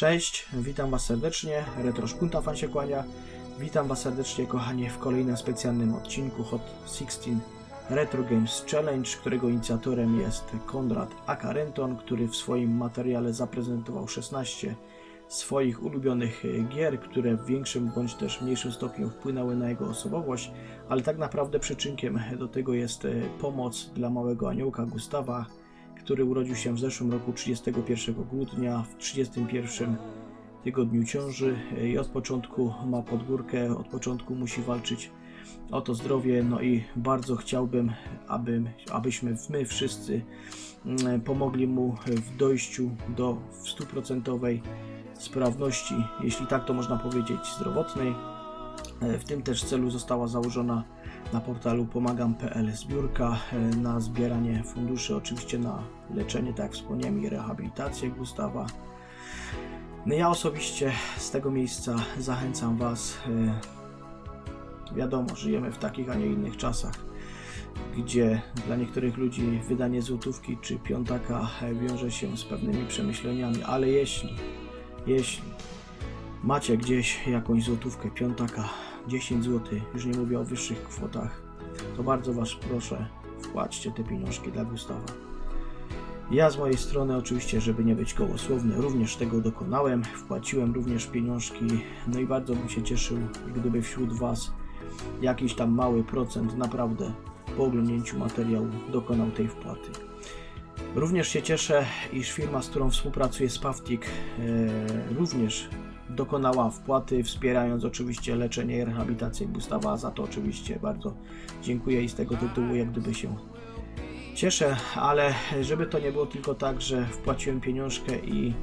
Cześć, witam Was serdecznie, Retro Szpunta Fan się kłania. Witam Was serdecznie, kochani, w kolejnym specjalnym odcinku Hot 16 Retro Games Challenge, którego inicjatorem jest Konrad Akarenton, który w swoim materiale zaprezentował 16 swoich ulubionych e, gier, które w większym bądź też mniejszym stopniu wpłynęły na jego osobowość, ale tak naprawdę przyczynkiem do tego jest e, pomoc dla małego aniołka Gustawa, który urodził się w zeszłym roku 31 grudnia, w 31 tygodniu ciąży i od początku ma podgórkę, od początku musi walczyć o to zdrowie, no i bardzo chciałbym, aby, abyśmy my wszyscy mm, pomogli mu w dojściu do stuprocentowej sprawności, jeśli tak to można powiedzieć, zdrowotnej. E, W tym też celu została założona na portalu pomagam.pl zbiórka e, na zbieranie funduszy, oczywiście na leczenie, tak jak wspomniałem, i rehabilitację Gustawa. No ja osobiście z tego miejsca zachęcam Was. e, Wiadomo, żyjemy w takich, a nie innych czasach, gdzie dla niektórych ludzi wydanie złotówki czy piątaka wiąże się z pewnymi przemyśleniami, ale jeśli, jeśli macie gdzieś jakąś złotówkę, piątaka, 10 zł, już nie mówię o wyższych kwotach, to bardzo Was proszę, wpłaćcie te pieniążki dla Gustawa. Ja z mojej strony, oczywiście, żeby nie być gołosłowny, również tego dokonałem. Wpłaciłem również pieniążki, no i bardzo bym się cieszył, gdyby wśród Was jakiś tam mały procent naprawdę po oglądnięciu materiału dokonał tej wpłaty. Również się cieszę, iż firma, z którą współpracuję, Spaftik, e, również dokonała wpłaty, wspierając oczywiście leczenie i rehabilitację Gustawa. Za to oczywiście bardzo dziękuję i z tego tytułu jak gdyby się cieszę, ale żeby to nie było tylko tak, że wpłaciłem pieniążkę i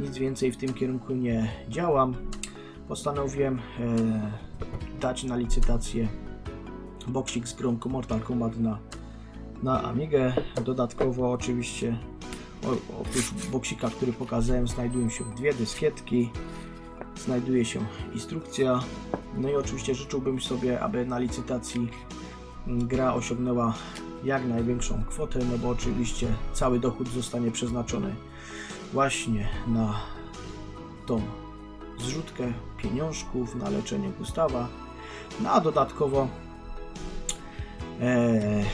nic więcej w tym kierunku nie działam, postanowiłem e, dać na licytację boksik z grą Mortal Kombat na, na Amigę. Dodatkowo oczywiście oprócz boksika, który pokazałem, znajdują się dwie dyskietki, znajduje się instrukcja, no i oczywiście życzyłbym sobie, aby na licytacji gra osiągnęła jak największą kwotę, no bo oczywiście cały dochód zostanie przeznaczony właśnie na tą zrzutkę pieniążków, na leczenie Gustawa, no a dodatkowo e,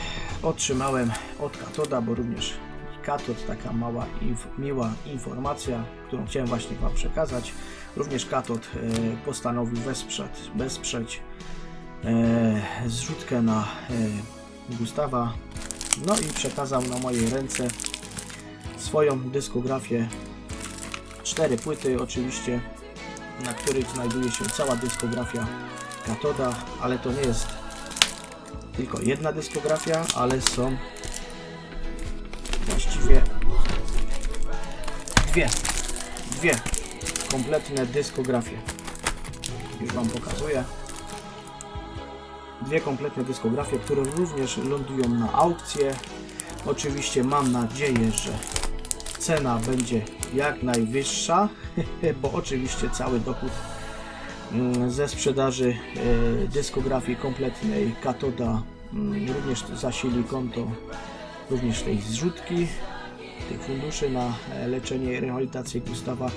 otrzymałem od Katoda, bo również Katod, taka mała, inf, miła informacja, którą chciałem właśnie Wam przekazać. Również Katod e, postanowił wesprzeć, wesprzeć e, zrzutkę na e, Gustawa. No i przekazał na moje ręce swoją dyskografię. Cztery płyty oczywiście, na których znajduje się cała dyskografia Katoda, ale to nie jest tylko jedna dyskografia, ale są dwie, dwie kompletne dyskografie. Już Wam pokazuję. Dwie kompletne dyskografie, które również lądują na aukcję. Oczywiście mam nadzieję, że cena będzie jak najwyższa, bo oczywiście cały dochód mm, ze sprzedaży e, dyskografii kompletnej Katoda mm, również zasili konto również tej zrzutki tych funduszy na e, leczenie i rehabilitację Gustawa.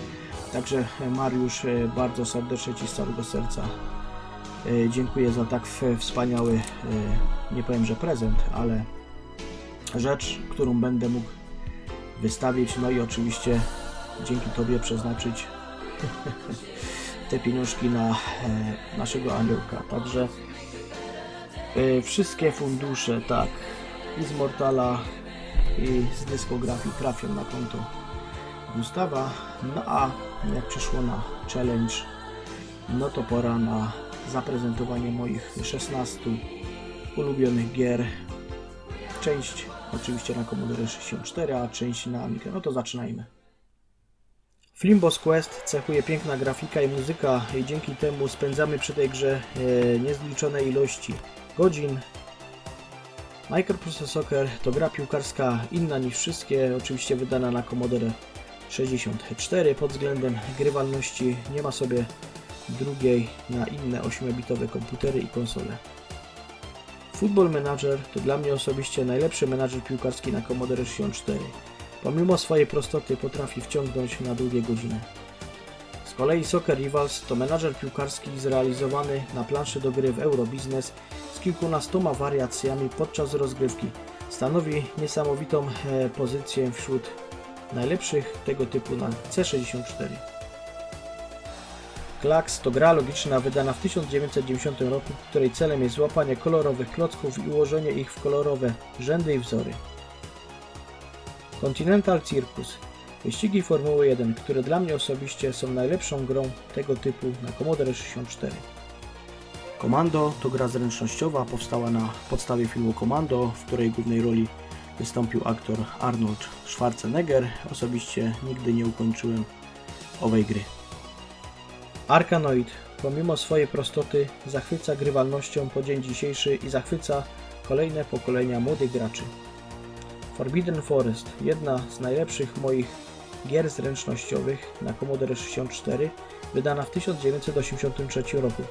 Także e, Mariusz, e, bardzo serdecznie Ci z całego serca dziękuję za tak wspaniały, nie powiem, że prezent, ale rzecz, którą będę mógł wystawić. No i oczywiście dzięki Tobie przeznaczyć te pieniążki na naszego aniołka. Także wszystkie fundusze, tak, i z Mortala, i z dyskografii trafią na konto Gustawa. No a jak przyszło na challenge, no to pora na zaprezentowanie moich 16 ulubionych gier. Część oczywiście na Commodore 64, a część na Amiga. No to zaczynajmy. Flimbos Quest cechuje piękna grafika i muzyka i dzięki temu spędzamy przy tej grze e, niezliczone ilości godzin. Microprocessor Soccer to gra piłkarska inna niż wszystkie, oczywiście wydana na Commodore 64. Pod względem grywalności nie ma sobie drugiej na inne 8-bitowe komputery i konsole. Football Manager to dla mnie osobiście najlepszy menadżer piłkarski na Commodore 64. Pomimo swojej prostoty potrafi wciągnąć na długie godziny. Z kolei Soccer Rivals to menadżer piłkarski zrealizowany na planszy do gry w Eurobiznes z kilkunastoma wariacjami podczas rozgrywki. Stanowi niesamowitą e, pozycję wśród najlepszych tego typu na C64. Klaks to gra logiczna wydana w 1990 roku, której celem jest złapanie kolorowych klocków i ułożenie ich w kolorowe rzędy i wzory. Continental Circus Wyścigi Formuły 1, które dla mnie osobiście są najlepszą grą tego typu na Commodore 64. Komando to gra zręcznościowa, powstała na podstawie filmu Komando, w której głównej roli wystąpił aktor Arnold Schwarzenegger. Osobiście nigdy nie ukończyłem owej gry. Arkanoid, pomimo swojej prostoty, zachwyca grywalnością po dzień dzisiejszy i zachwyca kolejne pokolenia młodych graczy. Forbidden Forest, jedna z najlepszych moich gier zręcznościowych na Commodore 64, wydana w 1983 roku.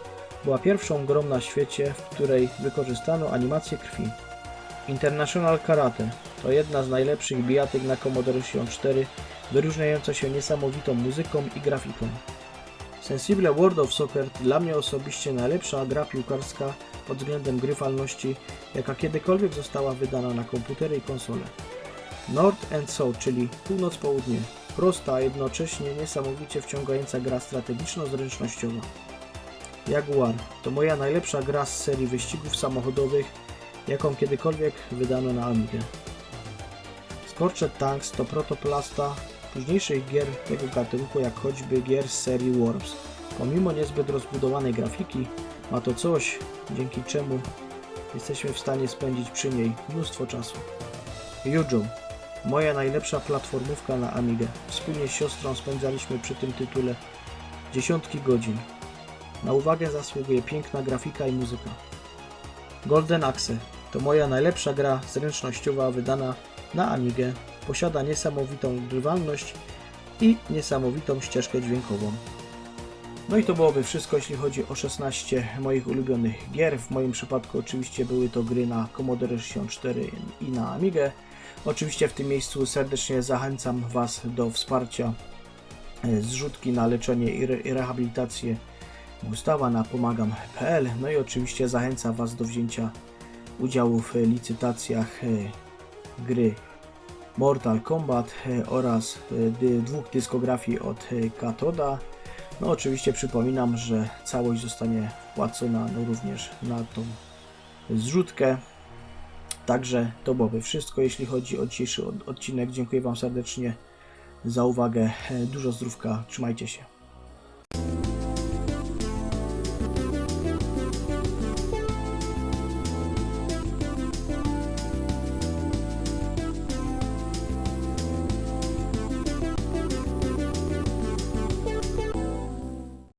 Była pierwszą grą na świecie, w której wykorzystano animację krwi. International Karate to jedna z najlepszych bijatyk na Commodore 64, wyróżniająca się niesamowitą muzyką i grafiką. Sensible World of Soccer dla mnie osobiście najlepsza gra piłkarska pod względem grywalności, jaka kiedykolwiek została wydana na komputery i konsole. North and South, czyli północ-południe. Prosta, a jednocześnie niesamowicie wciągająca gra strategiczno-zręcznościowa. Jaguar to moja najlepsza gra z serii wyścigów samochodowych, jaką kiedykolwiek wydano na Amigę. Scorched Tanks to protoplasta późniejszych gier tego gatunku, jak choćby gier z serii Worms. Pomimo niezbyt rozbudowanej grafiki, ma to coś, dzięki czemu jesteśmy w stanie spędzić przy niej mnóstwo czasu. Yujo, moja najlepsza platformówka na Amigę. Wspólnie z siostrą spędzaliśmy przy tym tytule dziesiątki godzin. Na uwagę zasługuje piękna grafika i muzyka. Golden Axe to moja najlepsza gra zręcznościowa wydana na Amigę. Posiada niesamowitą grywalność i niesamowitą ścieżkę dźwiękową. No i to byłoby wszystko, jeśli chodzi o 16 moich ulubionych gier. W moim przypadku oczywiście były to gry na Commodore 64 i na Amigę. Oczywiście w tym miejscu serdecznie zachęcam Was do wsparcia e, zrzutki na leczenie i re- i rehabilitację Gustawa na pomagam.pl. No i oczywiście zachęcam Was do wzięcia udziału w licytacjach e, gry Mortal Kombat e, oraz dwóch dyskografii od Katoda. No oczywiście przypominam, że całość zostanie wpłacona no również na tą zrzutkę. Także to byłoby wszystko, jeśli chodzi o dzisiejszy od- odcinek. Dziękuję Wam serdecznie za uwagę. E, Dużo zdrówka, trzymajcie się.